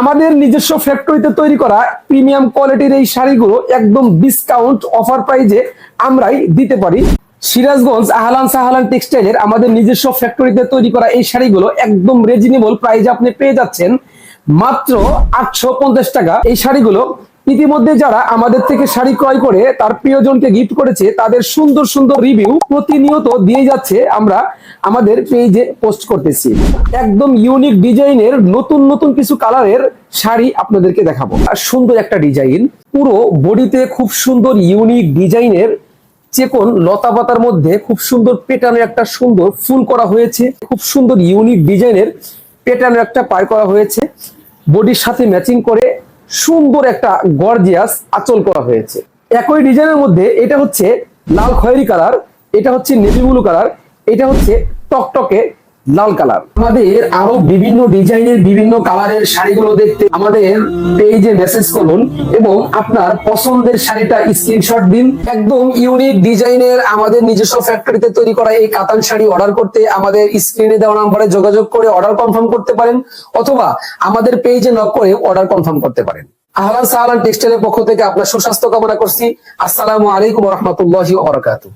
আমাদের নিজস্ব ফ্যাক্টরিতে তৈরি করা প্রিমিয়াম কোয়ালিটির এই শাড়িগুলো একদম ডিসকাউন্ট অফার প্রাইজে আমরাই দিতে পারি। সিরাজগঞ্জ আহলান সাহালান টেক্সটাইলের আমাদের নিজস্ব ফ্যাক্টরিতে তৈরি করা এই শাড়িগুলো একদম রিজনেবল প্রাইজে আপনি পেয়ে যাচ্ছেন। মাত্র আটশো পঞ্চাশ টাকা। এই শাড়িগুলো ইতিমধ্যে যারা আমাদের থেকে শাড়ি ক্রয় করে তার প্রিয়জনকে গিফট করেছে, তাদের সুন্দর সুন্দর রিভিউ প্রতিনিয়ত দিয়ে যাচ্ছে আমরা আমাদের পেজে পোস্ট করতেছি। একদম ইউনিক ডিজাইনের নতুন নতুন কিছু কালারের শাড়ি আপনাদেরকে দেখাবো। আর সুন্দর একটা ডিজাইন পুরো বডিতে খুব সুন্দর ইউনিক ডিজাইনের চেকন, লতা পাতার মধ্যে খুব সুন্দর পেটানো একটা সুন্দর ফুল করা হয়েছে। খুব সুন্দর ইউনিক ডিজাইনের পেটানো একটা পায় করা হয়েছে। বডির সাথে ম্যাচিং করে সুন্দর একটা গর্জিয়াস আচল করা হয়েছে। একই ডিজাইনের মধ্যে এটা হচ্ছে লাল খয়েরি কালার, এটা হচ্ছে নেভি ব্লু কালার, এটা হচ্ছে টকটকে লাল কালার। আমাদের আরও বিভিন্ন ডিজাইনের বিভিন্ন কালারের শাড়িগুলো দেখতে আমাদের পেজে মেসেজ করুন এবং আপনার পছন্দের শাড়িটা স্ক্রিনশট দিন। একদম ইউনিক ডিজাইনের আমাদের নিজস্ব ফ্যাক্টরিতে তৈরি করা এই কাতান শাড়ি অর্ডার করতে আমাদের স্ক্রিনে দেওয়া নাম্বারে যোগাযোগ করে অর্ডার কনফার্ম করতে পারেন অথবা আমাদের পেজে নক করে অর্ডার কনফার্ম করতে পারেন। আহলান সাহালান টেক্সটাইলের পক্ষ থেকে আপনার সুস্বাস্থ্য কামনা করছি। আসসালামু আলাইকুম রহমতুল্লাহি ওয়া বারাকাতুহু।